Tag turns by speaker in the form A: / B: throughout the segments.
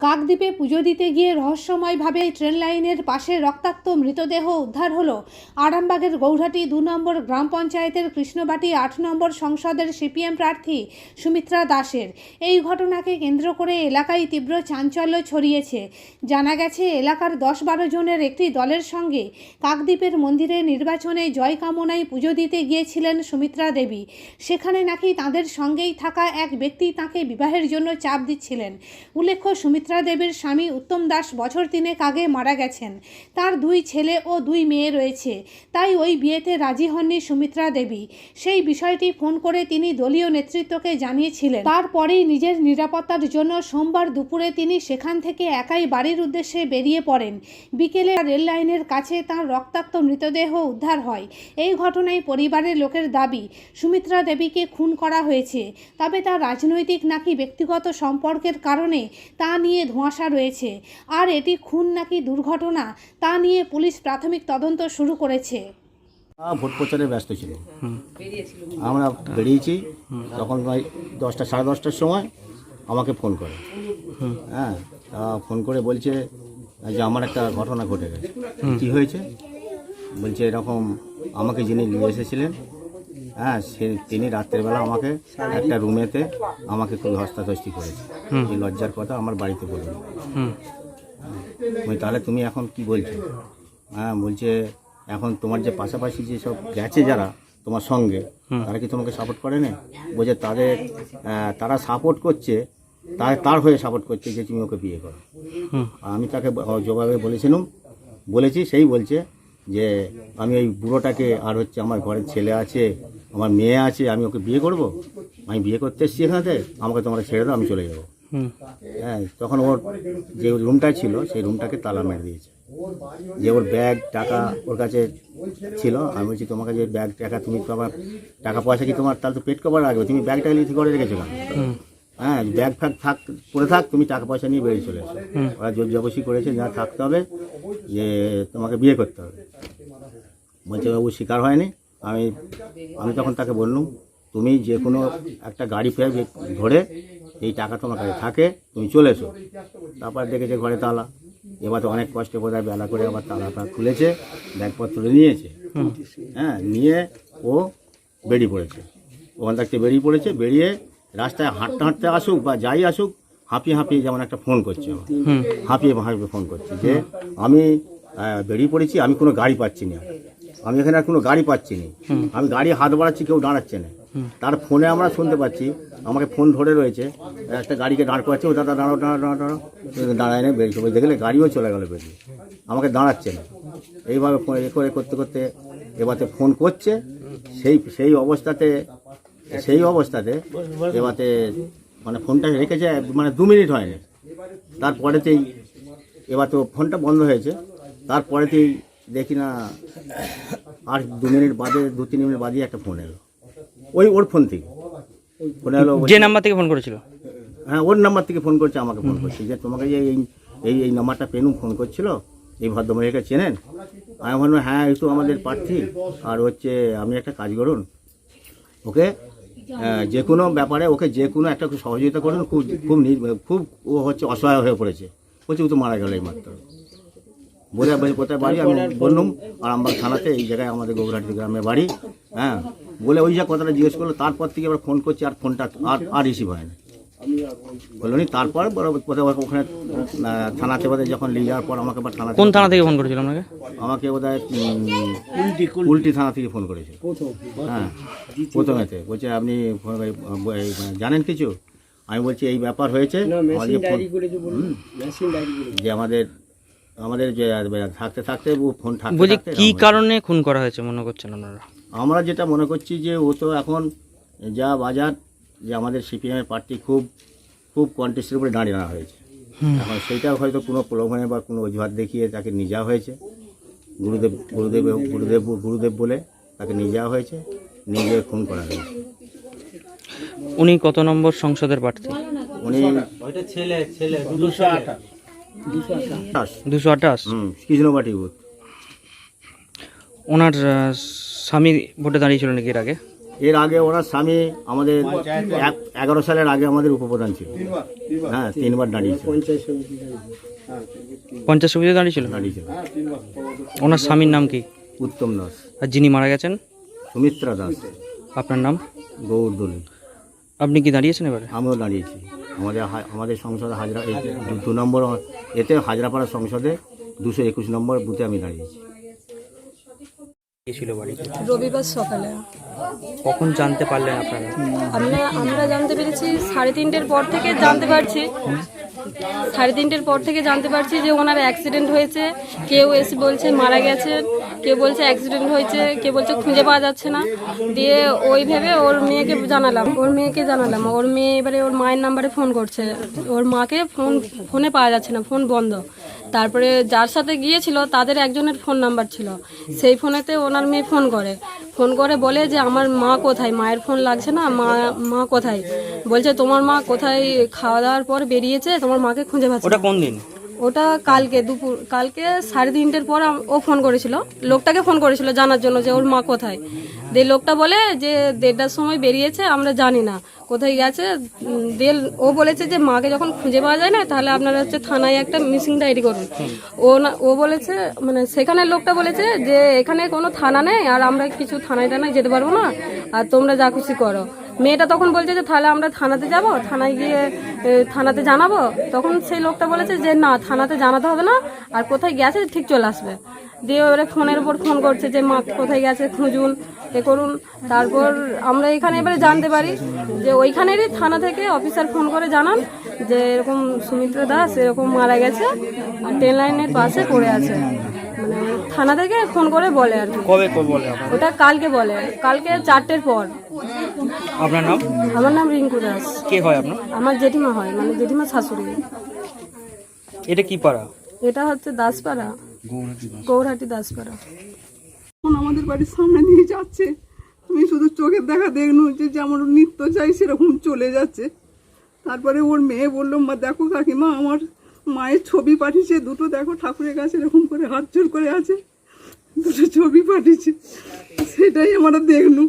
A: কাকদ্বীপে পুজো দিতে গিয়ে রহস্যময়ভাবে ট্রেন লাইনের পাশে রক্তাক্ত মৃতদেহ উদ্ধার হলো আরামবাগের গৌহাটি দু নম্বর গ্রাম পঞ্চায়েতের কৃষ্ণবাটি আট নম্বর সংসদের সিপিএম প্রার্থী সুমিত্রা দাসের। এই ঘটনাকে কেন্দ্র করে এলাকায় তীব্র চাঞ্চল্য ছড়িয়েছে। জানা গেছে, এলাকার দশ বারো জনের একটি দলের সঙ্গে কাকদ্বীপের মন্দিরে নির্বাচনে জয় কামনায় পুজো দিতে গিয়েছিলেন সুমিত্রা দেবী। সেখানে নাকি তাদের সঙ্গেই থাকা এক ব্যক্তি তাকে বিবাহের জন্য চাপ দিচ্ছিলেন। উল্লেখ্য, সুমিত্রা দেবীর স্বামী উত্তম দাস বছর তিনেক আগে মারা গেছেন। তার দুই ছেলে ও দুই মেয়ে রয়েছে। তাই ওই বিয়েতে রাজি হননি সুমিত্রা দেবী। সেই বিষয়টি ফোন করে তিনি দলীয় নেতৃত্বকে জানিয়েছিলেন। তারপরেই নিজের নিরাপত্তার জন্য সোমবার দুপুরে তিনি সেখান থেকে একাই বাড়ির উদ্দেশ্যে বেরিয়ে পড়েন। বিকেলে রেল লাইনের কাছে তার রক্তাক্ত মৃতদেহ উদ্ধার হয়। এই ঘটনায় পরিবারের লোকের দাবি। সুমিত্রা দেবীকে খুন করা হয়েছে। তবে তার রাজনৈতিক নাকি ব্যক্তিগত সম্পর্কের কারণে তা নিয়ে ধোঁয়াশা রয়েছে। আর এটি খুন নাকি দুর্ঘটনা তা নিয়ে পুলিশ প্রাথমিক তদন্ত শুরু করেছে।
B: ভোট প্রচারে ব্যস্ত ছিল আমরা বেরিয়েছি তখন প্রায় দশটা সাড়ে দশটার সময় আমাকে ফোন করে। হ্যাঁ ফোন করে বলছে যে আমার একটা ঘটনা ঘটে গেছে। কী হয়েছে? বলছে এরকম আমাকে যিনি নিয়ে এসেছিলেন হ্যাঁ সে তিনি রাত্রেবেলা আমাকে একটা রুমেতে আমাকে খুব হস্তাধস্তি করেছে। এই লজ্জার কথা আমার বাড়িতে বলবেন বলি, তাহলে তুমি এখন কি বলছো? হ্যাঁ বলছে এখন তোমার যে পাশাপাশি যেসব গেছে যারা তোমার সঙ্গে তারা কি তোমাকে সাপোর্ট করে না? বলছে তাদের তারা সাপোর্ট করছে তার তার হয়ে সাপোর্ট করছে যে তুমি ওকে বিয়ে করো। আমি তাকে জবাবে বলেছিলাম বলেছি সেই বলছে যে আমি এই বুড়োটাকে আর হচ্ছে আমার ঘরের ছেলে আছে আমার মেয়ে আছে আমি ওকে বিয়ে করব? আমি বিয়ে করতে এসেছি এখানে আমাকে তোমরা ছেড়ে দাও আমি চলে যাব। হ্যাঁ তখন ওর যে রুমটা ছিল সেই রুমটাকে তালা মেরে দিয়েছে। যে ওর ব্যাগ টাকা ওর কাছে ছিল আমি বলছি তোমাকে যে ব্যাগ টাকা তুমি তো আবার টাকা পয়সা কি তোমার তাহলে তো পেট কভার রাখবে তুমি ব্যাগটা লিখে করে রেখেছো হ্যাঁ ব্যাগ ফ্যাগ থাক পড়ে থাক তুমি টাকা পয়সা নিয়ে বেরিয়ে চলে এসো। ওরা জোর জবসি করেছে যা থাকতে হবে যে তোমাকে বিয়ে করতে হবে। বলছে বাবু স্বীকার হয়নি। আমি আমি তখন তাকে বললাম তুমি যে কোনো একটা গাড়ি ফের ধরে এই টাকা তোমার কাছে থাকে তুমি চলে এসো। তারপর দেখেছে ঘরে তালা। এবার তো অনেক কষ্টে বোধহয় বেলা করে আবার তালাটা খুলেছে ব্যাগপত্র নিয়েছে। হ্যাঁ নিয়ে ও বেরিয়ে পড়েছে। ওখান থেকে বেরিয়ে পড়েছে বেরিয়ে রাস্তায় হাঁটতে হাঁটতে আসুক বা যাই আসুক হাঁপিয়ে হাঁপিয়ে যেমন একটা ফোন করছে আমার হাঁপিয়ে হাঁপিয়ে ফোন করছে যে আমি বেরিয়ে পড়েছি আমি কোনো গাড়ি পাচ্ছি না। আমি এখানে আর কোনো গাড়ি পাচ্ছি না। আমি গাড়ি হাত বাড়াচ্ছি কেউ দাঁড়াচ্ছে না। তার ফোনে আমরা শুনতে পাচ্ছি আমাকে ফোন ধরে রয়েছে একটা গাড়িকে দাঁড় করাচ্ছে ও দাদা দাঁড়াও দাঁড়াও দাঁড়াও দাঁড়াও। দাঁড়ায় না বেরিয়ে সবাই দেখলে গাড়িও চলে গেলো বেরিয়ে। আমাকে দাঁড়াচ্ছে না। এইভাবে ফোন এ করে করতে করতে এবারে ফোন করছে। সেই সেই অবস্থাতে সেই অবস্থাতে এবারে মানে ফোনটা রেখেছে মানে দু মিনিট হয়নি। তারপরেতেই এবার তো ফোনটা বন্ধ হয়েছে। তারপরেতেই দেখি না আর দু মিনিট বাদে দু তিন মিনিট বাদে একটা ফোন এলো। ওই ওর ফোন থেকে। ফোন এলো
C: যে নাম্বার থেকে ফোন করেছিল?
B: হ্যাঁ ওর নাম্বার থেকে ফোন করছে আমাকে ফোন করছে। যে তোমাকে যে এই এই এই নাম্বারটা পেনু ফোন করছিল এই ভদ্রমহিলাকে চেনেন? আমি বললাম হ্যাঁ তো আমাদের প্রার্থী আর হচ্ছে আমি একটা কাজ করুন। ওকে যে কোনো ব্যাপারে ওকে যে কোনো একটা সহযোগিতা করেন খুব খুব খুব ও হচ্ছে অসহায় হয়ে পড়েছে। বলছে ও তো মারা গেল এই মাত্র বলে বলে কোথায় বাড়ি? আমি বললাম আরামবাগ থানাতে এই জায়গায় আমাদের গোবরাটি গ্রামে বাড়ি হ্যাঁ। বলে ওই যা কথাটা জিজ্ঞেস করল তারপর থেকে আবার ফোন করছি আর ফোনটা আর আর রিসিভ হয় না বলল নি তারপর কোথাও ওখানে থানাতে বোধহয় যখন নিয়ে যাওয়ার পর আমাকে আবার থানাতে
C: কোন থানা থেকে ফোন করেছিল আপনাকে?
B: আমাকে বোধহয় উল্টি উল্টি থানা থেকে ফোন করেছে। হ্যাঁ প্রথমেতে। বলছে আপনি এই, জানেন কিছু? আমি বলছি এই ব্যাপার হয়েছে যে আমাদের আমাদের যে থাকতে থাকতে ও ফোন থাকতে
C: বলছি কি কারণে খুন করা হয়েছে মনে করছেন আপনারা?
B: আমরা যেটা মনে করছি যে ও তো এখন যা বাজার যে আমাদের সিপিএমের পার্টি খুব খুব কন্টেস্টের উপরে দাঁড়িয়ে আনা হয়েছে। এখন সেইটা হয়তো কোনো প্রলোভনে বা কোনো অজুহাত দেখিয়ে তাকে নিয়ে যাওয়া হয়েছে। গুরুদেব গুরুদেব গুরুদেব গুরুদেব বলে তাকে নিয়ে যাওয়া হয়েছে নিয়ে গিয়ে খুন করা হয়েছে।
C: উনি কত নম্বর সংসদের প্রার্থী?
B: উনি আঠাশ।
C: দুশো আঠাশ।
B: হুম কৃষ্ণবাটি বুথ।
C: ওনার স্বামী ভোটে দাঁড়িয়েছিল নাকি এর আগে?
B: এর আগে ওনার স্বামী আমাদের এক- এগারো সালের আগে আমাদের উপপ্রধান ছিল। হ্যাঁ তিনবার দাঁড়িয়েছে
C: পঞ্চায়েত সমিতি দাঁড়িয়েছিল।
B: দাঁড়িয়েছিল
C: ওনার স্বামীর নাম কি?
B: উত্তম দাস।
C: আর যিনি মারা গেছেন?
B: সুমিত্রা দাস।
C: আপনার নাম?
B: গৌরদলি
C: আপনি কি দাঁড়িয়েছেন এবারে?
B: আমিও দাঁড়িয়েছি। আমাদের আমাদের সংসদে হাজরা এই দু নম্বর এতে হাজরাপাড়া সংসদে দুশো একুশ নম্বর বুথে আমি দাঁড়িয়েছি।
C: গিয়েছিল বাড়িতে?
D: রবিবার সকালে।
C: কখন জানতে পারলেন আপনারা?
D: আমরা আমরা জানতে পেরেছি সাড়ে তিনটের পর থেকে জানতে পারছি। সাড়ে তিনটের পর থেকে জানতে পারছি যে ওনার অ্যাক্সিডেন্ট হয়েছে। কেউ এসে বলছে মারা গেছেন কেউ বলছে অ্যাক্সিডেন্ট হয়েছে কেউ বলছে খুঁজে পাওয়া যাচ্ছে না। দিয়ে ওই ভেবে ওর মেয়েকে জানালাম ওর মেয়েকে জানালাম। ওর মেয়ে এবারে ওর মায়ের নাম্বারে ফোন করছে। ওর মাকে ফোন ফোনে পাওয়া যাচ্ছে না ফোন বন্ধ। তারপরে যার সাথে গিয়েছিল, তাদের একজনের ফোন নাম্বার ছিল। সেই ফোনেতে ওনার মেয়ে ফোন করে। ফোন করে বলে যে, আমার মা কোথায়? মায়ের ফোন লাগছে না? মা মা কোথায়? বলছে, তোমার মা কোথায়? খাওয়া দাওয়ার পর বেরিয়েছে, তোমার মাকে খুঁজে পাচ্ছে
C: ওটা কোন দিন?
D: ওটা কালকে দুপুর, কালকে সাড়ে তিনটের পর ও ফোন করেছিল। লোকটাকে ফোন করেছিল জানার জন্য যে ওর মা কোথায়। দিয়ে লোকটা বলে যে দেড়টার সময় বেরিয়েছে, আমরা জানি না। কোথায় গেছে? দিয়ে ও বলেছে যে মাকে যখন খুঁজে পাওয়া যায় না, তাহলে আপনারা হচ্ছে থানায় একটা মিসিং ডায়েরি করুন। ও না, ও বলেছে মানে সেখানে লোকটা বলেছে যে এখানে কোনো থানা নেই, আর আমরা কিছু থানায় টানায় যেতে পারব না, আর তোমরা যা খুশি করো। মেয়েটা তখন বলছে যে, তাহলে আমরা থানাতে যাব, থানায় গিয়ে থানাতে জানাব? তখন সেই লোকটা বলেছে যে, না, থানাতে জানাতে হবে না, আর কোথায় গেছে ঠিক চলে আসবে। দিয়ে ওরা ফোনের উপর ফোন করছে যে, মা, কোথায় গেছে খুঁজুন, এ করুন। তারপর আমরা এখানে এবারে জানতে পারি যে, ওইখানেরই থানা থেকে অফিসার ফোন করে জানান যে, এরকম সুমিত্রা দাস এরকম মারা গেছে, আর ট্রেন লাইনের পাশে পড়ে আছে। মানে থানা থেকে ফোন করে বলে আর কি।
C: কবে কবে বলে আপনার
D: ওটা কালকে বলে। কালকে চারটের পর।
C: আপনার নাম?
D: আমার নাম রিঙ্কু দাস।
C: কে হয় আপনার?
D: আমার জেঠিমা হয় মানে জেঠিমা শাশুড়ি।
C: এটা কি পাড়া?
D: এটা হচ্ছে দাসপাড়া। গৌরহাটি দাসপাড়া।
E: এখন আমাদের বাড়ির সামনে দিয়ে যাচ্ছে। আমি শুধু চোখের দেখা দেখনু যে যেমন ওর নৃত্য চাই সেরকম চলে যাচ্ছে। তারপরে ওর মেয়ে বলল মা দেখো কাকিমা আমার মায়ের ছবি পাঠিয়েছে, দুটো দেখো ঠাকুরের কাছে এরকম করে হাত জোর করে আছে, দুটো ছবি পাঠিয়েছে। সেটাই আমরা দেখনু।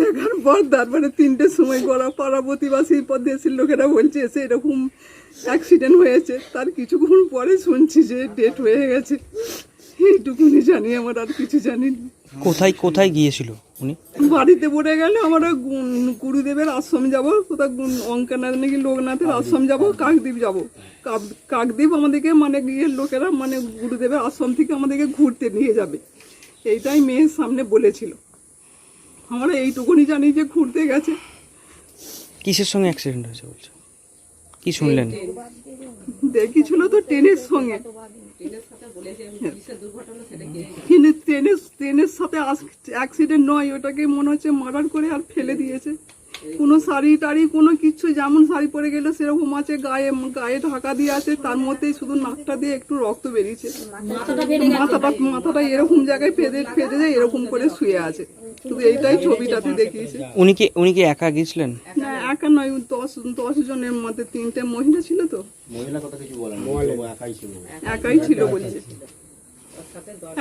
E: দেখার পর তারপরে তিনটের সময় গড়া পাড়া প্রতিবাসী দেশের লোকেরা বলছে, এসে এরকম অ্যাক্সিডেন্ট হয়েছে। তার কিছুক্ষণ পরে শুনছি যে ডেট হয়ে গেছে। এইটুকুনি জানি, আমার আর কিছু জানি
C: কোথায় কোথায় গিয়েছিল উনি?
E: বাড়িতে পড়ে গেলে আমরা গুরুদেবের আশ্রম যাব কোথাও অঙ্কনাথ নাকি লোকনাথের আশ্রম যাব কাকদ্বীপ যাব। কাক- কাকদ্বীপ আমাদেরকে মানে গিয়ে লোকেরা মানে গুরুদেবের আশ্রম থেকে আমাদেরকে ঘুরতে নিয়ে যাবে। এইটাই মেয়ের সামনে বলেছিল। আমরা এইটুকুনি জানি যে ঘুরতে গেছে।
C: কিসের সঙ্গে অ্যাক্সিডেন্ট হয়েছে বলছে? কি শুনলেন?
E: দেখিছিল তো ট্রেনের সঙ্গে। কিন্তু ট্রেনের ট্রেনের সাথে অ্যাক্সিডেন্ট নয় ওটাকে মনে হচ্ছে মার্ডার করে আর ফেলে দিয়েছে। কোনো শাড়ি টাড়ি কোনো কিছু যেমন শাড়ি পরে গেলে সেরকম আছে গায়ে গায়ে ঢাকা দিয়ে আছে তার মধ্যেই শুধু নাকটা দিয়ে একটু রক্ত বেরিয়েছে। মাথাটা মাথাটা এরকম জায়গায় ফেদে ফেদে যায় এরকম করে শুয়ে আছে। শুধু এইটাই ছবিটাতে দেখিয়েছে।
C: উনি কি উনি কি একা গিয়েছিলেন?
E: না একা নয় দশ দশ জনের মধ্যে তিনটে মহিলা ছিল তো?
B: মহিলা কথা কিছু বলেন একাই ছিল।
E: একাই ছিল বলছে।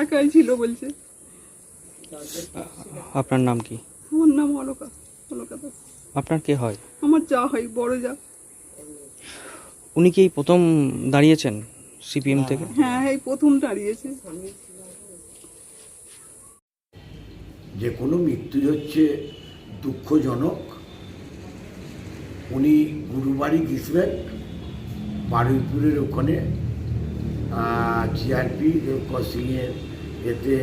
E: একাই ছিল বলছে।
C: আপনার নাম কি?
E: আমার নাম অলকা অলকা দাস
C: আপনার কে হয়?
E: আমার যা হয় বড় যা।
C: উনি কি এই প্রথম দাঁড়িয়েছেন সিপিএম থেকে?
E: হ্যাঁ এই প্রথম দাঁড়িয়েছে।
F: যে কোনো মৃত্যু হচ্ছে দুঃখজনক উনি গুরুবাড়ি গেছিলেন বারুইপুরের ওখানে। জিআরপি ক্রসিংয়ের এতে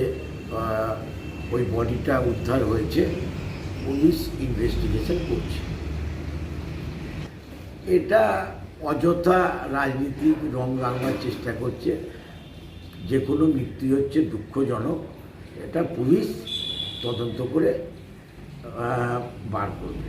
F: ওই বডিটা উদ্ধার হয়েছে। পুলিশ ইনভেস্টিগেশন করছে। এটা অযথা রাজনীতিক রং রাঙার চেষ্টা করছে। যে কোনো মৃত্যু হচ্ছে দুঃখজনক। এটা পুলিশ তদন্ত করে বার করবে।